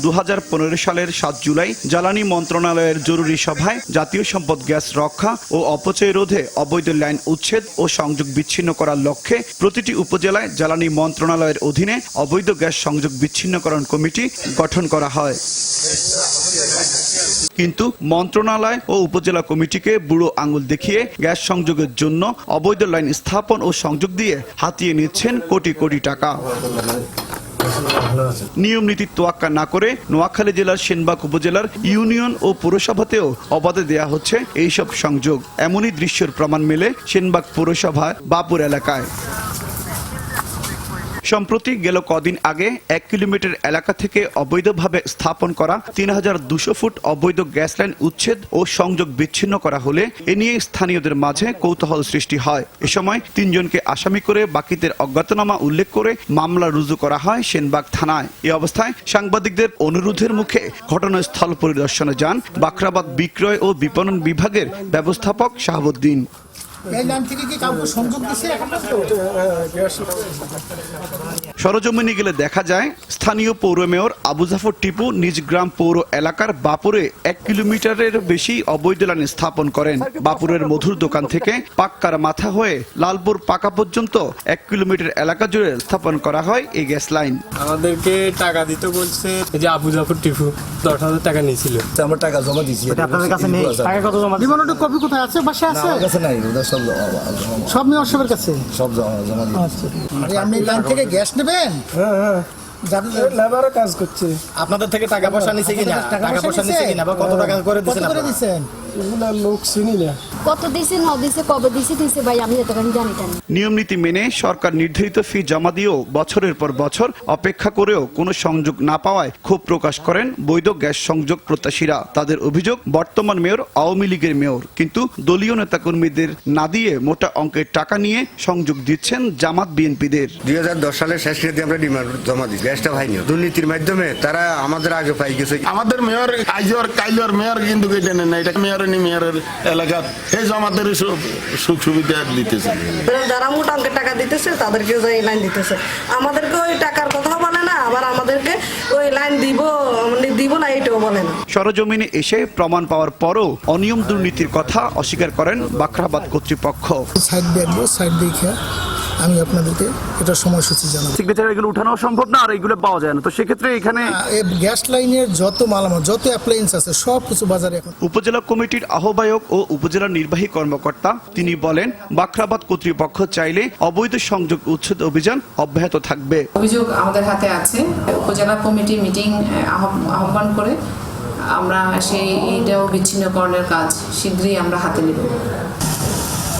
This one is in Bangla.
দু হাজার পনেরো সালের সাত জুলাই জ্বালানি মন্ত্রণালয়ের জরুরি সভায় জাতীয় সম্পদ গ্যাস রক্ষা ও অপচয় রোধে অবৈধ লাইন উচ্ছেদ ও সংযোগ বিচ্ছিন্ন করার লক্ষ্যে প্রতিটি উপজেলায় জ্বালানি মন্ত্রণালয়ের অধীনে অবৈধ গ্যাস সংযোগ বিচ্ছিন্নকরণ কমিটি গঠন করা হয়। কিন্তু মন্ত্রণালয় ও উপজেলা কমিটিকে বুড়ো আঙুল দেখিয়ে গ্যাস সংযোগের জন্য অবৈধ লাইন স্থাপন ও সংযোগ দিয়ে হাতিয়ে নিচ্ছেন কোটি কোটি টাকা। নিয়ম নীতি তোয়াক্কা না করে নোয়াখালী জেলার সেনবাগ উপজেলার ইউনিয়ন ও পৌরসভাতেও অবাধে দেয়া হচ্ছে এইসব সংযোগ। এমনই দৃশ্যের প্রমাণ মেলে সেনবাগ পৌরসভা বাপুর এলাকায়। সম্প্রতি গেল কদিন আগে এক কিলোমিটার এলাকা থেকে অবৈধভাবে স্থাপন করা তিন হাজার দুশো ফুট অবৈধ গ্যাস লাইন উচ্ছেদ ও সংযোগ বিচ্ছিন্ন করা হলে এ নিয়ে স্থানীয়দের মাঝে কৌতূহল সৃষ্টি হয়। এ সময় তিনজনকে আসামি করে বাকিদের অজ্ঞাতনামা উল্লেখ করে মামলা রুজু করা হয় সেনবাগ থানায়। এ অবস্থায় সাংবাদিকদের অনুরোধের মুখে ঘটনাস্থল পরিদর্শনে যান বাখরাবাদ বিক্রয় ও বিপণন বিভাগের ব্যবস্থাপক শাহাবুদ্দিন। এই নাম থেকে কি কাউকে সংযোগ দিচ্ছে এখন পর্যন্ত? সরজমিনে গেলে দেখা যায় স্থানীয় পৌর মেয়র আবু জাফর টিপু নিজ গ্রাম পৌর এলাকার বাপুরে এক কিলোমিটারের বেশি অবৈধ লাইন স্থাপন করেন। বাপুরের মধুর দোকান থেকে পাক্কার মাথা হয়ে লালপুর পাকা পর্যন্ত এক কিলোমিটার এলাকা জুড়ে স্থাপন করা হয় এই গ্যাস লাইন। আমাদেরকে টাকা দিতে বলছে যে আবু জাফর টিপু দশ হাজার টাকা নিয়েছিল। আমরা টাকা জমা দিয়েছি। আপনাদের কাছে নেই? টাকা কত জমা? বিমানটা কপি কোথায় আছে? বাসায় আছে? আমার কাছে নাই সব জমা- জমা- সব মেয়র সাহেবের কাছে? সব জমা জমা দিয়েছি। আচ্ছা। আপনি লাইন থেকে গ্যাস নেবেন হ্যাঁ হ্যাঁ। কাজ করছে। আপনাদের থেকে টাকা পয়সা নিছে কিনা? টাকা পয়সা নিছে কিনা বা কত টাকা করে কত দিছেন? লোক চিনি না। কত দিছে ন দিছে কবে দিছে দিছে ভাই আমি এতখানি জানি টানি নিয়ম নীতি মেনে সরকার নির্ধারিত ফি জমা দিয়েও বছরের পর বছর অপেক্ষা করেও কোনো সংযোগ না পাওয়ায় ক্ষোভ প্রকাশ করেন বৈধ গ্যাস সংযোগ প্রত্যাশীরা। তাদের অভিযোগ বর্তমান মেয়র আওয়ামী লীগের মেয়র। কিন্তু দলীয় নেতাকর্মীদের না দিয়ে মোটা অঙ্কের টাকা নিয়ে সংযোগ দিচ্ছেন জামাত বিএনপিদের। দুই হাজার দশ সালের শেষ রাতে আমরা ডিমান্ড জমা দিই গ্যাসটা পাইনি দুর্নীতির মাধ্যমে তারা আমাদের আগে পাই গেছে। আমাদের মেয়র আইজর কাইলর মেয়র কিন্তু কেটে নেন এটা মেয়র মেয়রের এলাকার। এই জমাদের সুখ সুবিধা দিতেছে। যারা মোটা অঙ্কের টাকা দিতেছে তাদেরকে ওই লাইন দিতেছে। আমাদেরকে ওই টাকার কথা বলে না আবার আমাদেরকে ওই লাইন দিব মানে দিব না এটাও বলে না। সরজমিনে এসে প্রমাণ পাওয়ার পরও অনিয়ম দুর্নীতির কথা অস্বীকার করেন বাখরাবাদ কর্তৃপক্ষ। সাইড দেখব সাইড দেখে আমি আপনাদেরকে এটা সময়সূচি জানাব। সিগনেচার এগুলো উঠানো সম্ভব না আর এগুলো পাওয়া যায় না। তো সেক্ষেত্রে এখানে গ্যাস লাইনের যত মালামাল যত অ্যাপ্লায়েন্স আছে সব কিছু বাজারে এখন উপজেলা কমিটির আহ্বায়ক ও উপজেলা নির্বাহী কর্মকর্তা তিনি বলেন বাখরাবাদ কর্তৃপক্ষ চাইলে অবৈধ সংযোগ উচ্ছেদ অভিযান অব্যাহত থাকবে। অভিযোগ আমাদের হাতে আছে। উপজেলা কমিটি মিটিং আহ্বান করে আমরা সেই এইটাও বিচ্ছিন্নকরণের কাজ শীঘ্রই আমরা হাতে নেব।